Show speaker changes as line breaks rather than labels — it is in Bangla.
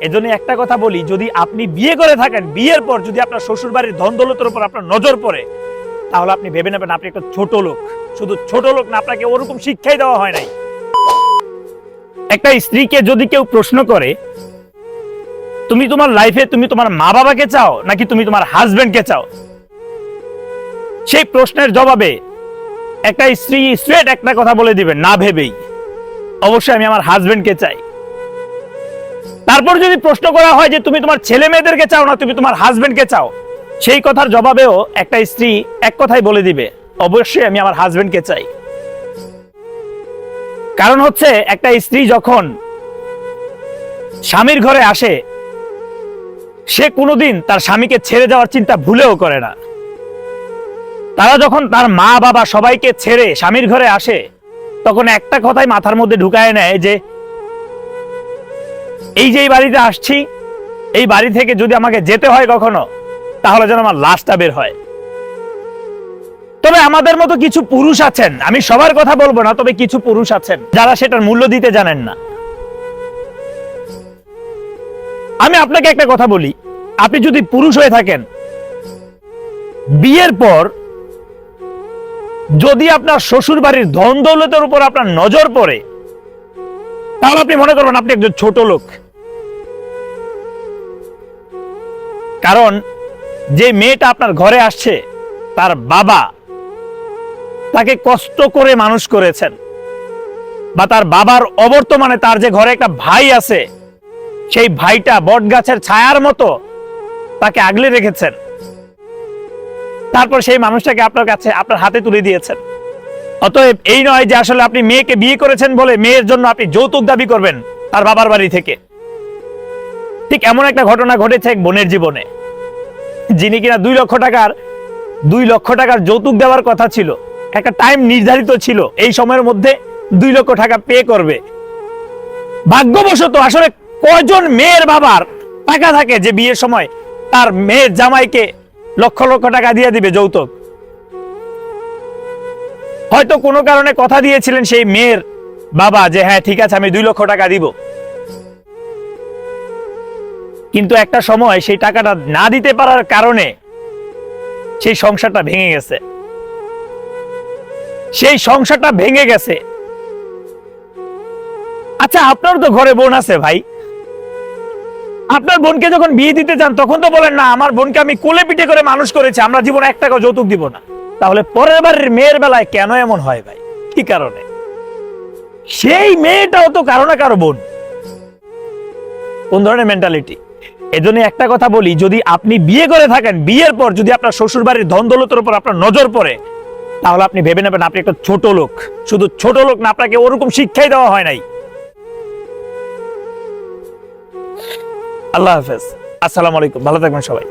এজন্য একটা কথা বলি, যদি আপনি বিয়ে করে থাকেন, বিয়ের পর যদি আপনার শ্বশুর বাড়ির ধন দৌলতের উপর আপনার নজর পড়ে, তাহলে আপনি ভেবে নেবেন আপনি একটা ছোট লোক। শুধু ছোট লোক না, আপনাকে ওরকম শিক্ষাই দেওয়া হয় নাই। একটা স্ত্রীকে যদি কেউ প্রশ্ন করে, তুমি তোমার লাইফে তুমি তোমার মা বাবাকে চাও, নাকি তুমি তোমার হাজবেন্ডকে চাও? সেই প্রশ্নের জবাবে একটা স্ত্রী স্ট্রেট একটা কথা বলে দিবে না ভেবেই। অবশ্যই আমি আমার হাজবেন্ডকে চাই। তারপর যদি প্রশ্ন করা হয় যে তুমি তোমার ছেলে মেয়েদেরকে চাও না, তুমি তোমার হাজবেন্ডকে চাও, সেই কথার জবাবেও একটা স্ত্রী এক কথাই বলে দিবে, অবশ্যই আমি আমার হাজবেন্ডকে চাই। কারণ হচ্ছে একটা স্ত্রী যখন স্বামীর ঘরে আসে, সে কোনোদিন তার স্বামীকে ছেড়ে যাওয়ার চিন্তা ভুলেও করে না। তারা যখন তার মা বাবা সবাইকে ছেড়ে স্বামীর ঘরে আসে, তখন একটা কথাই মাথার মধ্যে ঢুকায় নেয় যে এই যে এই বাড়িতে আসছি, এই বাড়ি থেকে যদি আমাকে যেতে হয় কখনো, তাহলে যেন আমার লাশটা বের হয়। তবে আমাদের মতো কিছু পুরুষ আছেন, আমি সবার কথা বলব না, তবে কিছু পুরুষ আছেন, যারা সেটার মূল্য দিতে জানেন না। আমি আপনাকে একটা কথা বলি, আপনি যদি পুরুষ হয়ে থাকেন, বিয়ের পর যদি আপনার শ্বশুর বাড়ির ধন দৌলতের উপর আপনার নজর পড়ে, তাহলে আপনি মনে করবেন আপনি একজন ছোট লোক। কারণ যে মেয়েটা আপনার ঘরে আসছে, তার বাবা তাকে কষ্ট করে মানুষ করেছেন বা তার বাবার অবর্তমানে তার যে ঘরে একটা ভাই আছে, সেই ভাইটা বট গাছের ছায়ার মতো তাকে আগলে রেখেছেন। তারপর সেই মানুষটাকে আপনার কাছে, আপনার হাতে তুলে দিয়েছেন। অতএব এই নয় যে আসলে আপনি মেয়েকে বিয়ে করেছেন বলে মেয়ের জন্য আপনি যৌতুক দাবি করবেন তার বাবার বাড়ি থেকে। ঠিক এমন একটা ঘটনা ঘটেছে এক বোনের জীবনে, যিনি কিনা দুই লক্ষ টাকার, দুই লক্ষ টাকার যৌতুক দেওয়ার কথা ছিল, একটা টাইম নির্ধারিত ছিল, এই সময়ের মধ্যে দুই লক্ষ টাকা পে করবে। ভাগ্যবশত আসলে কয়জন মেয়ের বাবার টাকা থাকে যে বিয়ের সময় তার মেয়ের জামাইকে লক্ষ লক্ষ টাকা দিয়ে দিবে যৌতুক? হয়তো কোনো কারণে কথা দিয়েছিলেন সেই মেয়ের বাবা যে হ্যাঁ ঠিক আছে, আমি দুই লক্ষ টাকা দিব। কিন্তু একটা সময় সেই টাকাটা না দিতে পারার কারণে সেই সংসারটা ভেঙে গেছে। সেই সংসারটা ভেঙে গেছে। আচ্ছা আপনার তো ঘরে বোন আছে ভাই। আপনার বোনকে যখন বিয়ে দিতে যান, তখন তো বলেন, না, আমার বোনকে আমি কোলে পিঠে করে মানুষ করেছি, আমরা জীবনে এক টাকা যৌতুক দিব না। তাহলে পরের বারের মেয়ের বেলায় কেন এমন হয় ভাই? কি কারণে? সেই মেয়েটাও তো কারও না কারও বোন। কোন ধরনের মেন্টালিটি এজন্য একটা কথা বলি, যদি আপনি বিয়ে করে থাকেন, বিয়ের পর যদি আপনার শ্বশুর বাড়ির ধন দৌলতের উপর আপনার নজর পড়ে, তাহলে আপনি ভেবে নেবেন আপনি একটা ছোট লোক। শুধু ছোট লোক না, আপনাকে ওরকম শিক্ষাই দেওয়া হয় নাই। আল্লাহ হাফেজ। আসসালামু আলাইকুম। ভালো থাকবেন সবাই।